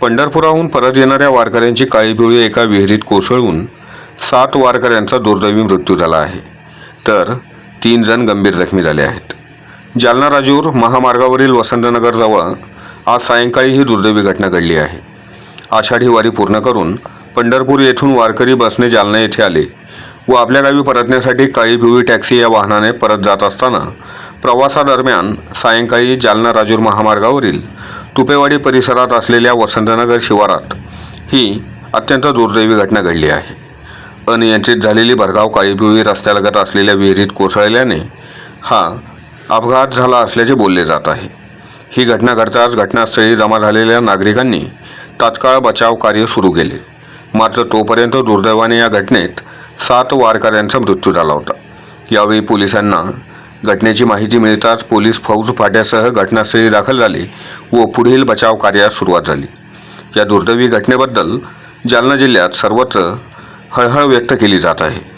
पंढरपुराहून परत येणाऱ्या वारकऱ्यांची काळी पिवळी एका विहिरीत कोसळून सात वारकऱ्यांचा दुर्दैवी मृत्यू झाला आहे. तर तीन जण गंभीर जखमी झाले आहेत. जालना राजूर महामार्गावरील वसंतनगरजवळ आज सायंकाळी ही दुर्दैवी घटना घडली आहे. आषाढी वारी पूर्ण करून पंढरपूर येथून वारकरी बसने जालना येथे आले. व आपल्या गावी परतण्यासाठी काळी पिवळी टॅक्सी या वाहनाने परत जात असताना प्रवासादरम्यान सायंकाळी जालना राजूर महामार्गावरील तुपेवाडी परिसरात असलेल्या वसंतनगर शिवारात ही अत्यंत दुर्दैवी घटना घडली आहे. अनियंत्रित झालेली भरगाव काळी पिवळी रस्त्यालगत असलेल्या विहिरीत कोसळल्याने हा अपघात झाला असल्याचे बोलले जात आहे. ही घटना घडताच घटनास्थळी जमा झालेल्या नागरिकांनी तात्काळ बचाव कार्य सुरू केले. मात्र तोपर्यंत दुर्दैवाने या घटनेत सात वारकऱ्यांचा मृत्यू झाला होता. यावेळी पोलिसांना घटनेची माहिती मिळताच पोलीस फौज फाट्यासह घटनास्थळी दाखल झाले व पुढील बचाव कार्यास सुरुवात झाली. या दुर्दैवी घटनेबद्दल जालना जिल्ह्यात सर्वत्र हळहळ व्यक्त केली जात आहे.